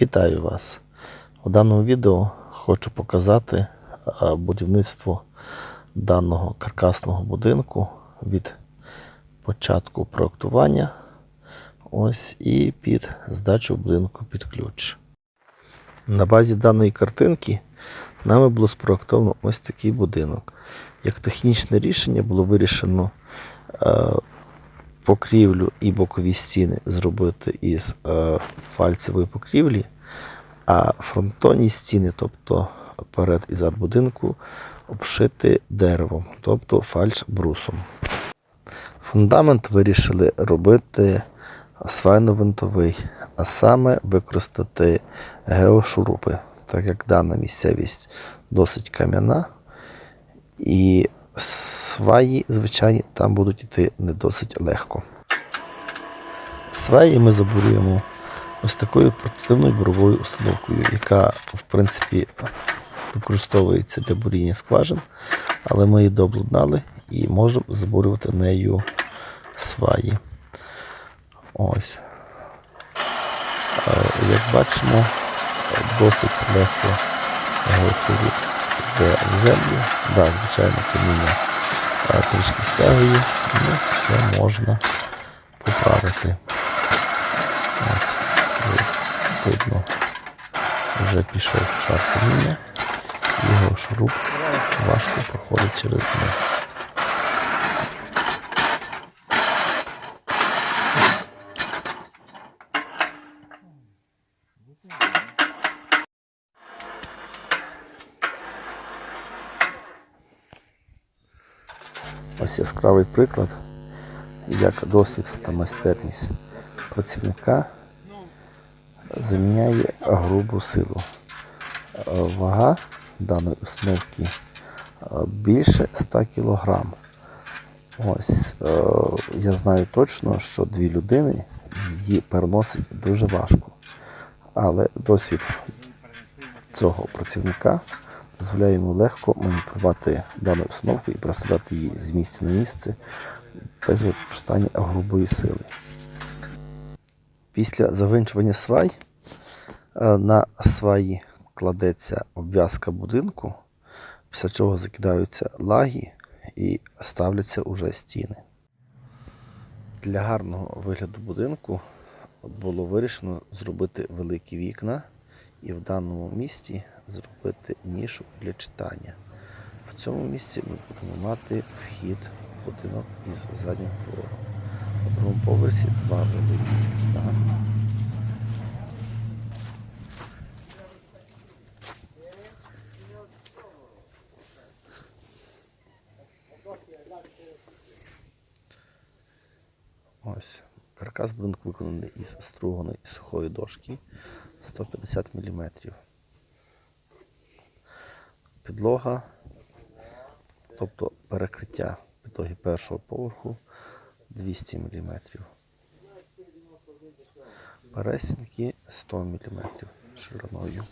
Вітаю вас! У даному відео хочу показати е, будівництво даного каркасного будинку від початку проектування ось і під здачу будинку під ключ. На базі даної картинки нами було спроектовано ось такий будинок. Як технічне рішення було вирішено е, покрівлю і бокові стіни зробити із е, фальцевої покрівлі, а фронтонні стіни, тобто перед і зад будинку, обшити деревом, тобто фальш-брусом. Фундамент вирішили робити свайно-винтовий, а саме використати геошурупи, так як дана місцевість досить кам'яна, і сваї, звичайні, там будуть йти не досить легко. Сваї ми забурюємо ось такою портативною буровою установкою, яка, в принципі, використовується для буріння скважин, але ми її дообладнали і можемо забурювати нею сваї. Ось. Е, Як бачимо, досить легко геочурік йде в землю. Да, звичайно, каміння е, трішки стягує, ну це можна поправити. Ось, видно, вже пішов шар каміння, його шуруп важко проходить через них. Ось яскравий приклад, як досвід та майстерність працівника заміняє грубу силу. Вага даної установки е, більше 100 кг. Ось е, я знаю точно, що дві людини її переносить дуже важко. Але досвід цього працівника дозволяє йому легко маніпулювати дану установку і пересадати її з місця на місце без використання грубої сили. Після завинчування свай е, на сваї кладеться обв'язка будинку, після чого закидаються лаги і ставляться уже стіни. Для гарного вигляду будинку було вирішено зробити великі вікна і в даному місці зробити нішу для читання. В цьому місці ми будемо мати вхід в будинок із заднім двором. На другому поверсі два великі вікна. Ось. Каркас будинку виконаний із струганої сухої дошки 150 мм. Підлога, тобто перекриття підлоги першого поверху 200 мм. Пересінки 100 мм шириною.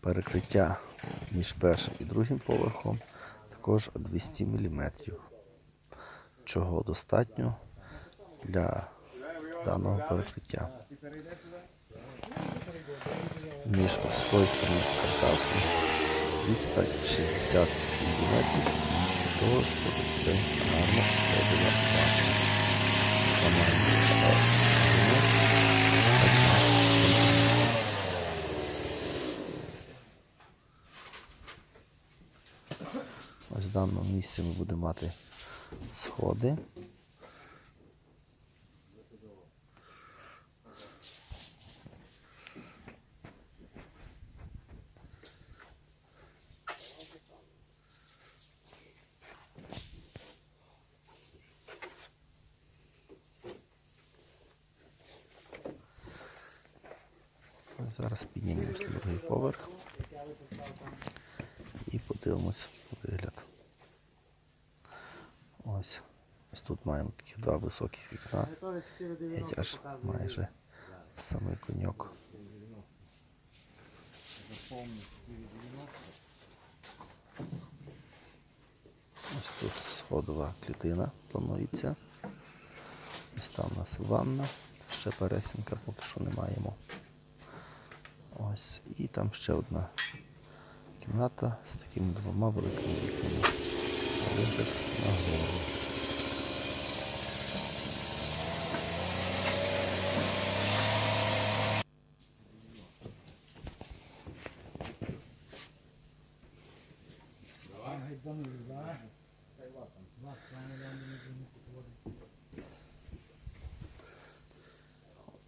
Перекриття між першим і другим поверхом також 200 мм, чого достатньо для даного перекриття. Між стойками каркасу відстань 60 мм, для того, щоб це гарно башня. Команді Ось в даному місці ми будемо мати сходи. Ось Зараз піднімемось на другий поверх і подивимось вигляд. Ось. Ось тут маємо такі два високих вікна. Геть аж майже в самий коньок. Ось тут сходова клітина планується. Ось там у нас ванна, ще пересінка поки що не маємо. Ось. І там ще одна кімната з такими двома великими вікнами. Вигляд на гору.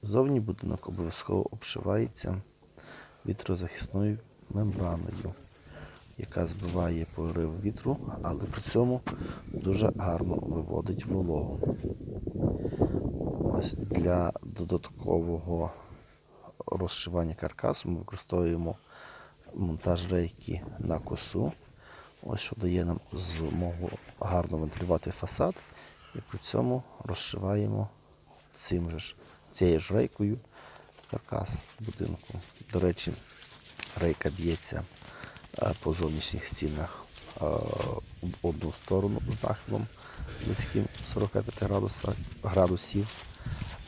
Зовні будинок обов'язково обшивається вітрозахисною мембраною, яка збиває порив вітру, але при цьому дуже гарно виводить вологу. Ось для додаткового розшивання каркасу ми використовуємо монтаж рейки на косу, ось що дає нам змогу гарно вентилювати фасад і при цьому розшиваємо цим же цією ж рейкою каркас будинку. До речі, рейка б'ється по зовнішніх стінах е, в одну сторону з нахилом близьким 45 градуса- градусів,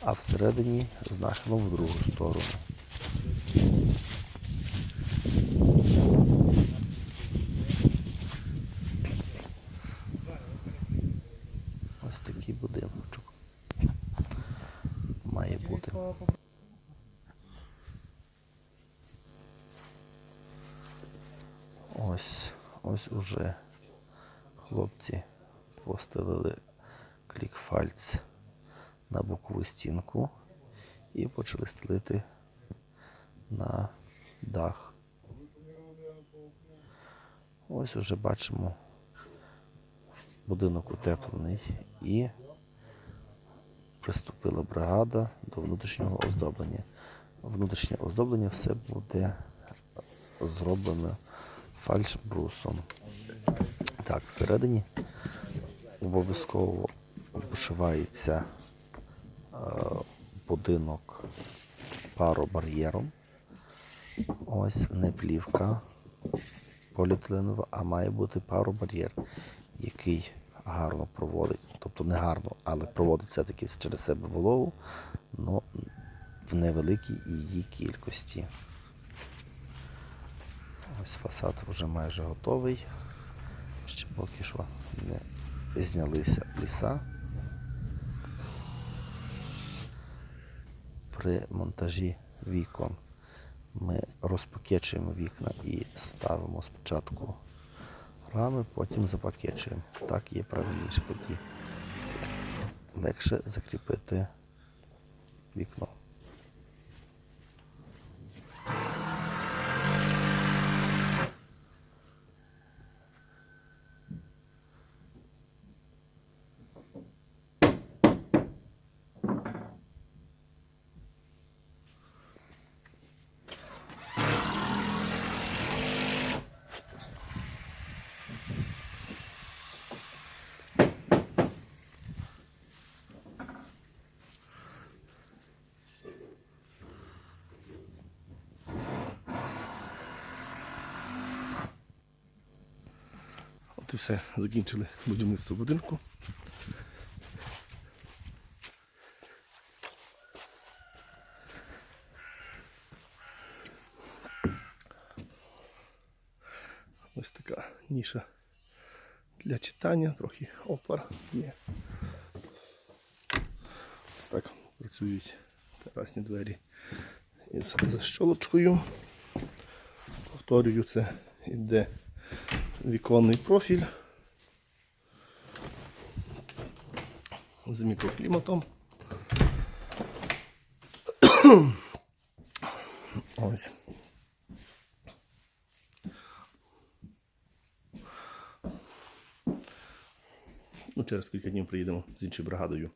а всередині з нахилом в другу сторону. Ось такий будиночок має бути. Ось, ось уже хлопці постелили клікфальц на бокову стінку і почали стелити на дах. Ось уже бачимо будинок утеплений і приступила бригада до внутрішнього оздоблення. Внутрішнє оздоблення все буде зроблено фальшбрусом. Так, всередині обов'язково обшивається е, будинок паробар'єром. Ось не плівка поліетиленова, а має бути паробар'єр, який гарно проводить, тобто не гарно, але проводить все-таки через себе вологу, але в невеликій її кількості. Ось фасад вже майже готовий. Ще поки що не знялися ліса. При монтажі вікон ми розпакечуємо вікна і ставимо спочатку рами, потім запакечуємо. Так є правильніше тоді. Легше закріпити вікно. Все, закінчили будівництво будинку. Ось така ніша для читання, трохи опор є. Ось так працюють терасні двері із защолочкою. Повторюю, це іде віконний профіль з мікрокліматом. Ось. Ну, через кілька днів приїдемо з іншою бригадою,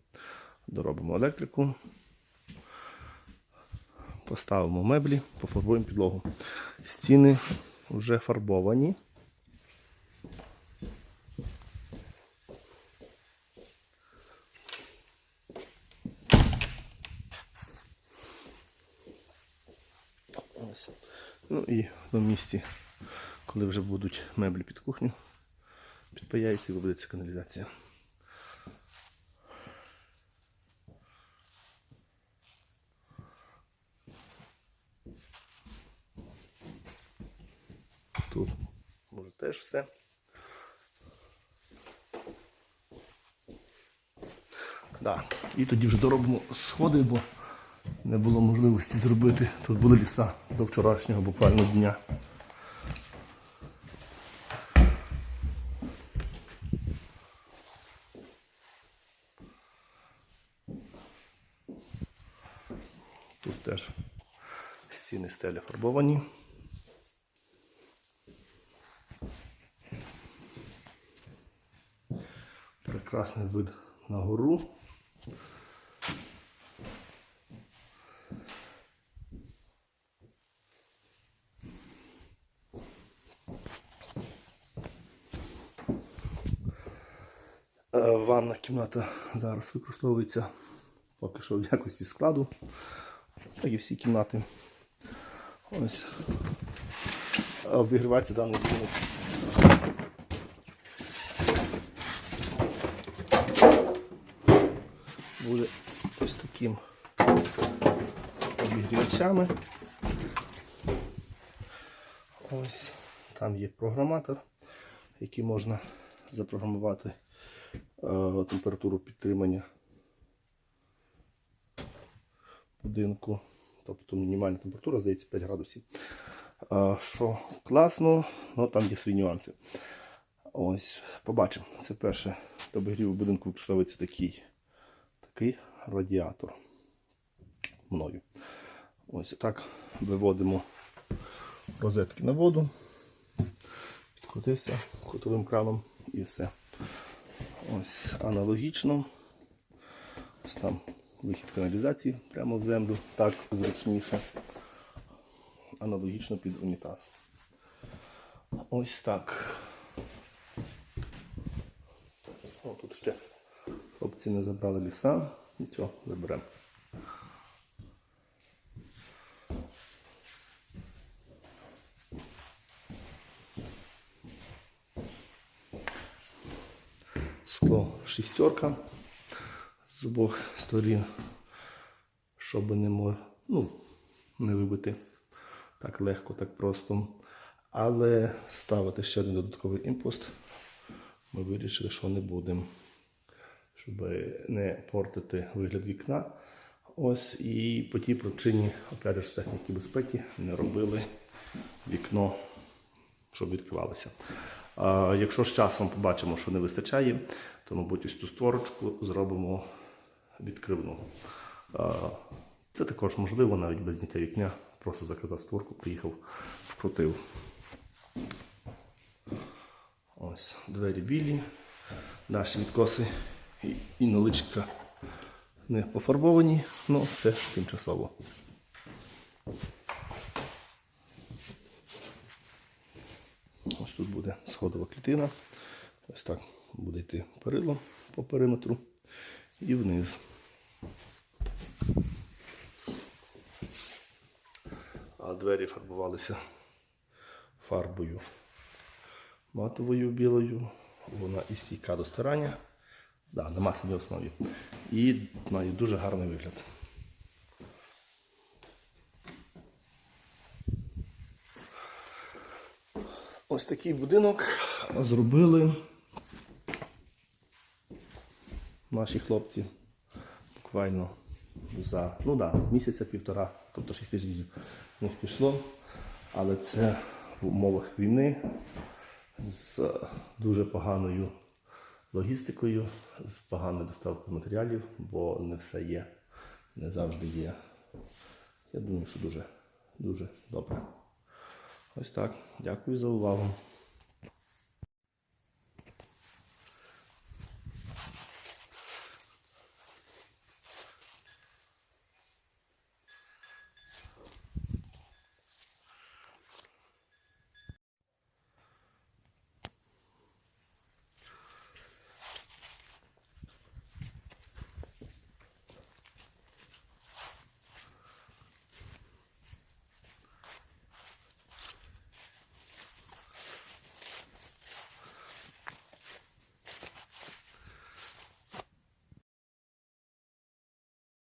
доробимо електрику, поставимо меблі, пофарбуємо підлогу. Стіни вже фарбовані. місці, коли вже будуть меблі під кухню, підпаяється і вибудеться каналізація. Тут може теж все. Да. І тоді вже доробимо сходи, бо не було можливості зробити. Тут були ліса до вчорашнього буквально дня. Стеля фарбовані. Прекрасний вид на гору. Е, Ванна кімната зараз використовується поки що в якості складу, так і всі кімнати. Ось обігрівається даний будинок. Буде ось таким обігрівачами. Ось там є програматор, який можна запрограмувати е, температуру підтримання будинку. Тобто мінімальна температура, здається, 5 градусів. Е, Що класно, але там є свої нюанси. Ось, побачимо. Це перше до обігріву будинку використовується такий, такий радіатор мною. Ось так виводимо розетки на воду, підкрутився котовим краном і все. Ось аналогічно. Ось там вихід каналізації прямо в землю, так зручніше. Аналогічно під унітаз. Ось так. О, тут ще хлопці не забрали ліса. Нічого, заберемо. Скло шістерка з обох сторін, щоб не мор... ну, не вибити так легко, так просто. Але ставити ще один додатковий імпост ми вирішили, що не будемо, щоб не портити вигляд вікна. Ось і по тій причині, опять же, техніки безпеки не робили вікно, щоб відкривалося. А, якщо з часом побачимо, що не вистачає, то, мабуть, ось ту створочку зробимо відкривну. Це також можливо, навіть без зняття вікня. Просто заказав створку, приїхав, вкрутив. Ось двері білі, наші відкоси і, і наличка не пофарбовані, але це тимчасово. Ось тут буде сходова клітина. Ось так буде йти перило по периметру і вниз. А двері фарбувалися фарбою матовою білою. Вона і стійка до старання. Да, на масовій основі. І має дуже гарний вигляд. Ось такий будинок зробили наші хлопці буквально за ну да, місяця півтора, тобто 6 тижнів в них пішло. Але це в умовах війни з дуже поганою логістикою, з поганою доставкою матеріалів, бо не все є, не завжди є. Я думаю, що дуже, дуже добре. Ось так. Дякую за увагу.